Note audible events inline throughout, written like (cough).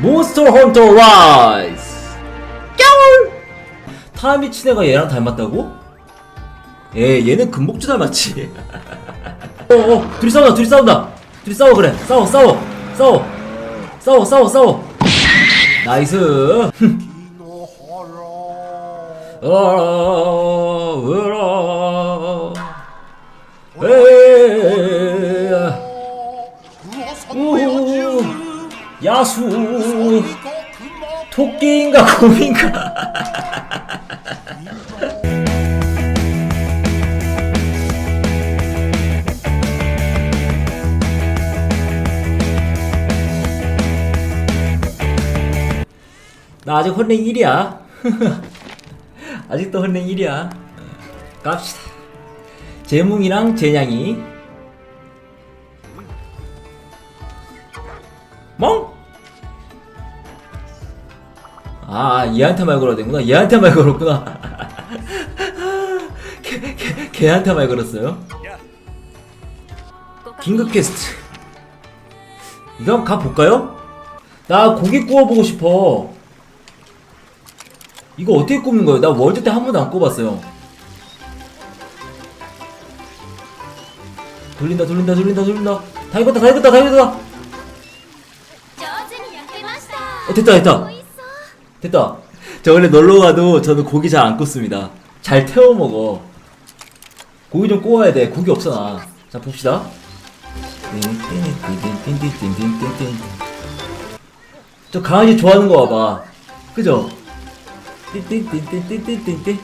몬스터 헌터 라이즈 겨울! 타미 친애가 얘랑 닮았다고? 예 얘는 금목주 닮았지. 어어 (laughs) 둘이 싸운다 둘이 싸운다. 둘이 싸워 그래. 싸워 싸워. 싸워. 싸워 싸워 싸워. 나이스. (laughs) 어, 으라. 야수. 토끼인가 곰인가. 나 아직 헌랭 1이야. (laughs) 아직도 헌랭 1이야. 갑시다. 재뭉이랑 재냥이. 멍? 아, 얘한테 말 걸어야 되구나. 얘한테 말 걸었구나. (laughs) 걔, 걔, 걔한테 말 걸었어요? 긴급 퀘스트. 이거 한번 가볼까요? 나 고기 구워보고 싶어. 이거 어떻게 굽는 거예요? 나 월드 때 한 번도 안 굽었어요. 돌린다, 돌린다, 돌린다, 돌린다. 다 익었다, 다 익었다, 다 익었다. 어, 됐다, 됐다. 됐다. 저 원래 놀러 가도 저는 고기 잘 안 굽습니다. 잘 태워 먹어. 고기 좀 구워야 돼. 고기 없어 나. 자 봅시다. 저 강아지 좋아하는 거 봐봐. 그죠? 띵띵띵띵띵띵띵.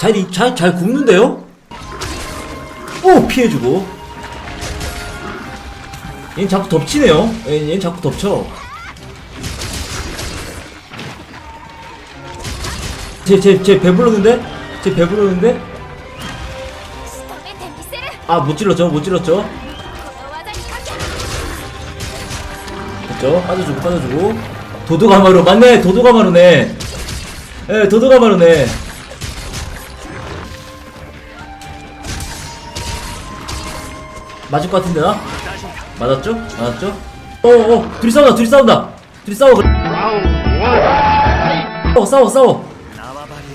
잘, 잘, 잘 굽는데요? 오! 피해주고. 얘는 자꾸 덮치네요. 얘는 자꾸 덮쳐. 쟤, 쟤, 쟤 배불렀는데? 쟤 배불렀는데? 아, 못 찔렀죠? 못 찔렀죠? 됐죠? 빠져주고, 빠져주고. 도도가마루, 맞네! 도도가마루네! 예, 도도가마루네! 맞을 것 같은데, 나? 맞았죠? 맞았죠? 어어, 둘이 싸운다, 둘이 싸운다! 둘이 싸워. 싸워, 싸워, 싸워.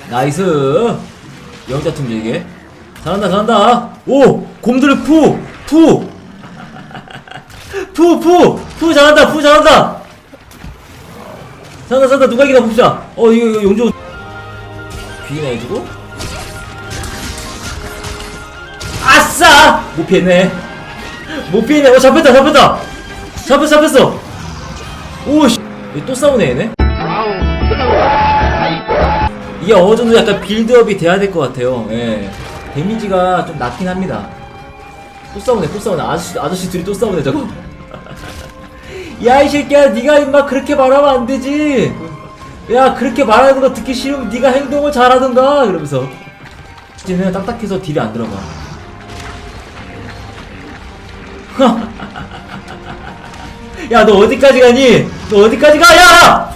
나이스. 영자툼 얘기. 잘한다, 잘한다. 오! 곰돌이 푸! 푸! 푸! 푸! 푸 잘한다, 푸 잘한다! 잘한다, 잘한다. 누가 이기나 봅시다. 어, 이거, 이거 용조. 귀나 해주고. 아싸! 못 피했네. 못 피했네. 어, 잡혔다, 잡혔다! 잡혔어, 잡혔어! 오, 씨. 얘또 싸우네, 얘네. 이게 어느 정도 약간 빌드업이 돼야 될 것 같아요. 예. 데미지가 좀 낮긴 합니다. 또 싸우네, 또 싸우네. 아저씨, 아저씨 둘이 또 싸우네, 저거. (laughs) 야, 이 새끼야, 네가 임마 그렇게 말하면 안 되지. 야, 그렇게 말하는 거 듣기 싫으면 네가 행동을 잘하든가. 이러면서. 쟤는 딱딱해서 딜이 안 들어가. (laughs) 야, 너 어디까지 가니? 너 어디까지 가? 야!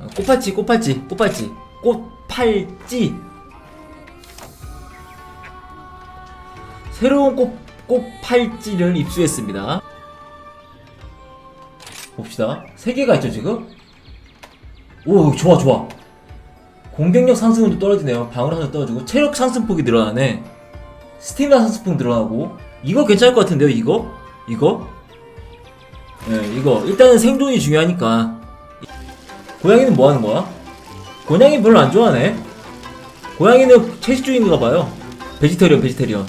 어, 꽃팔찌 꽃팔찌 꽃팔찌 꽃팔찌 새로운 꽃 꽃팔찌를 입수했습니다 봅시다 세 개가 있죠 지금 오 좋아 좋아 공격력 상승도 떨어지네요 방어력 상승 떨어지고 체력 상승폭이 늘어나네 스태미나 상승폭 늘어나고 이거 괜찮을 것 같은데요 이거 이거 네 이거 일단은 생존이 중요하니까 고양이는 뭐 하는 거야? 고양이 별로 안 좋아하네. 고양이는 채식주의인가 봐요. 베지터리언, 베지터리언.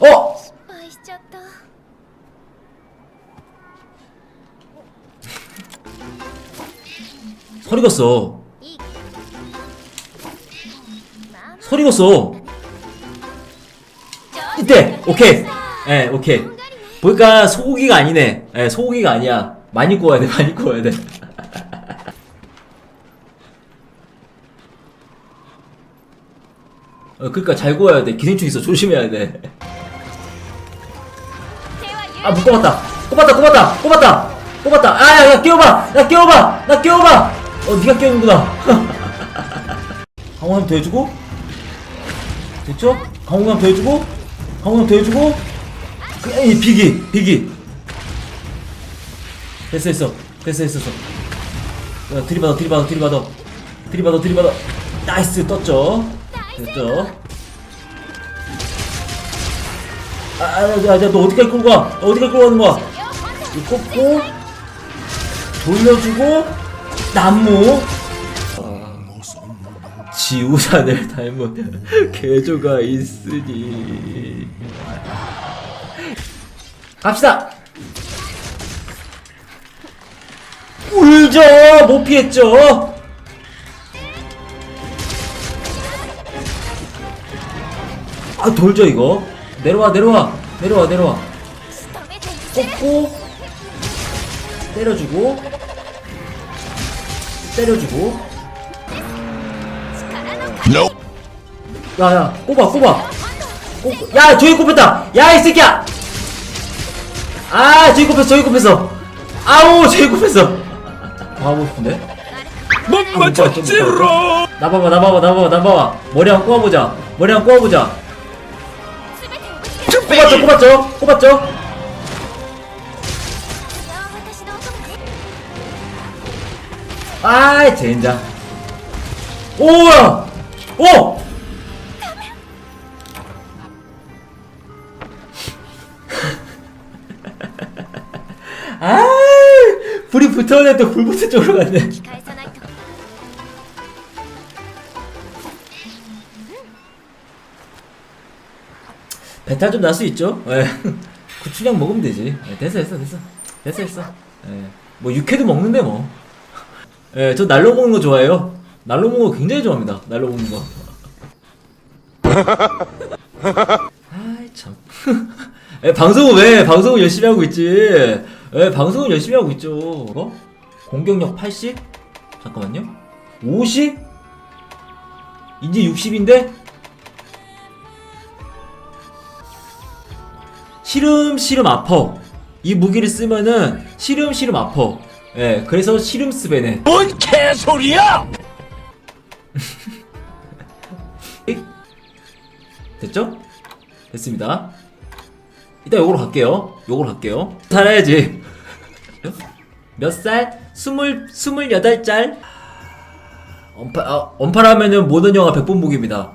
어? 서리 갔어. 서리 갔어. 이때 오케이. 예 오케이. 보니까 소고기가 아니네. 예 소고기가 아니야. 많이 구워야 돼 많이 구워야 돼. (laughs) 어, 그니까 잘 구워야 돼. 기생충 있어. 조심해야 돼아 묶어봤다. 꼽았다 꼽았다 꼽았다. 꼽았다. 아야 야 깨워봐. 나 깨워봐. 나 깨워봐. 어, 니가 끼우는구나. 강호감 더 해주고. 됐죠? 강호감 더 해주고. 강호감 더 해주고. 그, 이 비기, 비기. 됐어, 됐어. 됐어, 됐어, 됐어. 야, 들이받아, 들이받아, 들이받아. 들이받아, 들이받아. 나이스, 떴죠? 됐죠? 아, 아, 야, 야, 너 어디까지 끌고 가? 너 어디까지 끌고 가는 거야? 꽂고, 돌려주고, 나무. 지우산을 닮은 (laughs) 개조가 있으니. 갑시다! 울죠! 못 피했죠? 아 돌죠 이거? 내려와 내려와. 내려와 내려와. 뽑고. 때려주고. 때려주고. 야야 꼽아 꼽아 꼽... 야 저기 꼽혔다. 야 이 새끼야. 아 저기 꼽혔어 저기 꼽혔어. 아우 저기 꼽혔어. 뭐 하고 싶은데? 맞췄지로. 아, 나봐봐 나봐봐 나봐봐 나봐봐. 머리 한번 꼬아보자. 머리 한번 꼬아보자. 꼽았죠 꼽았죠? 꼽았죠? 아이 젠장 오야 오 (laughs) 아 불이 붙었는데 불 붙은 쪽으로 갔네 引き返さないと 배탈 좀 날 수 있죠 예. (laughs) 구충약 먹으면 되지 예, 됐어 됐어 됐어 됐어 됐어 예. 뭐 육회도 먹는데 뭐 예, 저 날로 먹는 거 좋아해요. 날로 먹는 거 굉장히 좋아합니다. 날로 먹는 거. (laughs) 아이 참. (laughs) 예, 방송은 왜? 방송은 열심히 하고 있지. 예, 방송은 열심히 하고 있죠. 어? 공격력 80? 잠깐만요. 50? 이제 60인데? 시름 시름 아퍼. 이 무기를 쓰면은 시름 시름 아퍼 예 그래서 시름 스 베네. 뭔 개소리야? 됐죠? 됐습니다. 이따 요거로 갈게요. 요거로 갈게요. 살아야지. 몇 살? 스물 스물여덟 짤? 언파 아, 언파라면은 모든 영화 100번 보기입니다.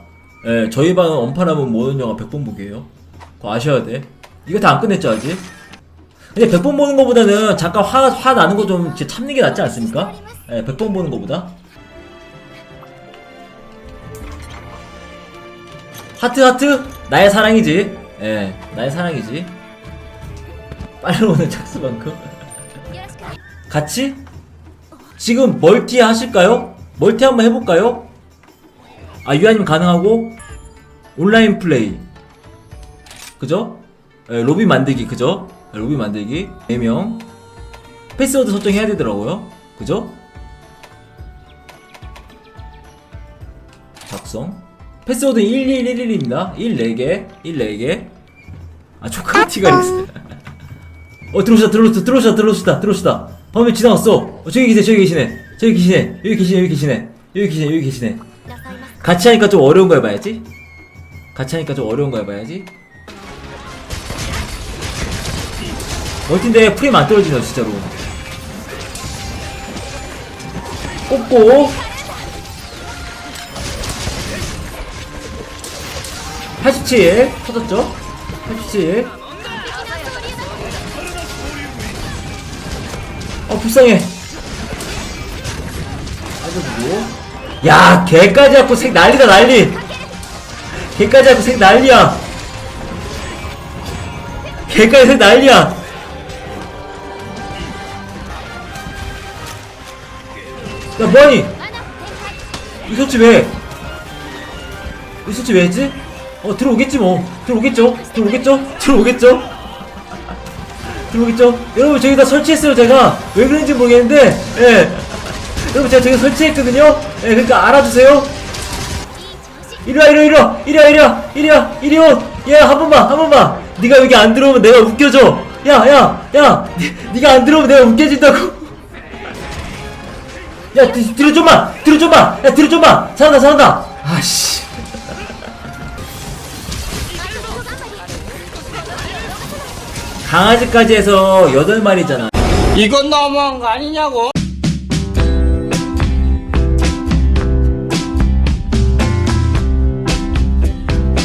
예 저희 방은 언파라면 모든 영화 100번 보기예요. 그거 아셔야 돼. 이거 다 안 끝냈죠 아직 근데 100번 보는 것보다는 잠깐 화, 화 나는 거 좀 참는 게 낫지 않습니까? 예, 100번 보는 것보다. 하트 하트 나의 사랑이지 예 나의 사랑이지 빨리 오는 착수만큼 (laughs) 같이 지금 멀티 하실까요? 멀티 한번 해볼까요? 아 유아님 가능하고 온라인 플레이 그죠? 예, 로비 만들기 그죠? 예, 로비 만들기. 4명. 패스워드 설정해야 되더라고요. 그죠? 작성. 패스워드 11111입니다. 1 4개 1 4개. 아 초카티가 있어요. (laughs) 어 들어오시다 들어오시다 들어오시다 들어오시다 들어오시다. 방금 지나갔어. 어, 저기 계시네 저기 계시네. 저기 계시네 여기 계시네 여기 계시네. 여기 계시네 여기 계시네. 같이 하니까 좀 어려운 거 해봐야지. 같이 하니까 좀 어려운 거 해봐야지. 멀티인데 프레임 안 떨어지네 진짜로. 꼽고. 87 터졌죠? 87어 불쌍해. 아이고. 야 개까지 갖고 색 난리다 난리. 개까지 갖고 색 난리야. 개까지 색 난리야 야 뭐하니 이 설치 왜? 이 설치 왜 했지? 어 들어오겠지 뭐 들어오겠죠? 들어오겠죠? 들어오겠죠? 들어오겠죠? 여러분 저기 다 설치했어요 제가 왜 그런지 모르겠는데 예 여러분 제가 저기 설치했거든요 예 그러니까 알아주세요 이리와 이리와 이리와 이리와 이리와 이리와 이리와 야한 번만 한 번만 네가 여기 안 들어오면 내가 웃겨줘 야야야 야, 야. 네가 안 들어오면 내가 웃겨진다고 야, 뒤, 뒤로 좀만, 뒤로 좀만, 야, 뒤로 좀만. 잘한다, 잘한다. 아씨. 강아지까지 해서 8마리잖아. 이건 너무한 거 아니냐고